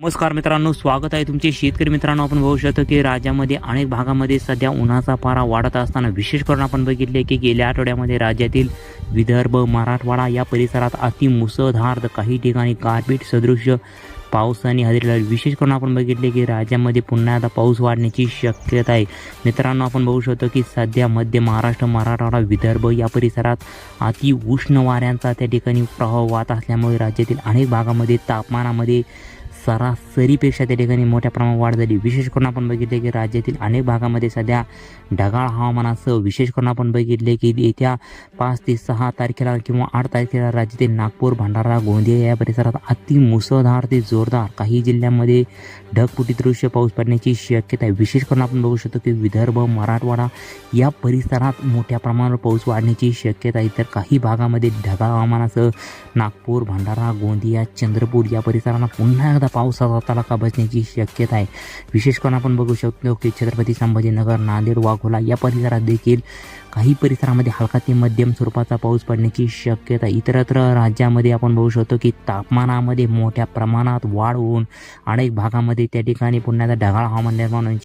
नमस्कार मित्रांनो स्वागत आहे तुमचे शेतकरी मित्रांनो. आपण बघू शकतो की राज्यामध्ये अनेक भागामध्ये सध्या उन्हाचा पारा वाढत असताना विशेष करून आपण बघितले की गेल्या आठवड्यामध्ये राज्यातील विदर्भ मराठवाडा या परिसरात अति मुसळधार काही ठिकाणी गारपीट सदृश पावसाने हजेरी लावली विशेष करून आपण बघितले की राज्यामध्ये पुन्हा आता पाऊस वाढण्याची शक्यता आहे. मित्रांनो आपण बघू शकतो की सध्या मध्य महाराष्ट्र मराठवाडा विदर्भ या परिसरात अति उष्ण वाऱ्यांचा त्या ठिकाणी प्रभाव वाहत असल्यामुळे राज्यातील अनेक भागामध्ये तापमानामध्ये सरासरीपेक्षा त्या ठिकाणी मोठ्या प्रमाणात वाढ झाली. विशेष करून आपण बघितले की राज्यातील अनेक भागामध्ये सध्या ढगाळ हवामानासह विशेष करून आपण बघितले की येत्या पाच ते सहा तारखेला किंवा आठ तारखेला राज्यातील नागपूर भंडारा गोंदिया या परिसरात अति मुसळधार ते जोरदार. काही जिल्ह्यांमध्ये ढगपुटी दृश्य पाऊस पडण्याची शक्यता आहे. विशेष करून आपण बघू शकतो की विदर्भ मराठवाडा या परिसरात मोठ्या प्रमाणावर पाऊस वाढण्याची शक्यता आहे. तर काही भागामध्ये ढगाळ हवामानासह नागपूर भंडारा गोंदिया चंद्रपूर या परिसराला पुन्हा एकदा पावसाचा तडाखा बसण्याची शक्यता आहे. विशेष करून आपण बघू शकतो की छत्रपती संभाजीनगर नांदेड वाघोला या परिसरात देखील काही परिसरामध्ये हलका ते मध्यम स्वरूपाचा पाऊस पडण्याची शक्यता इतरत्र राज्यामध्ये आपण बघू शकतो की तापमानामध्ये मोठ्या प्रमाणात वाढ होऊन अनेक भागामध्ये त्या ठिकाणी पुन्हा ढगाळ हवामान निर्माण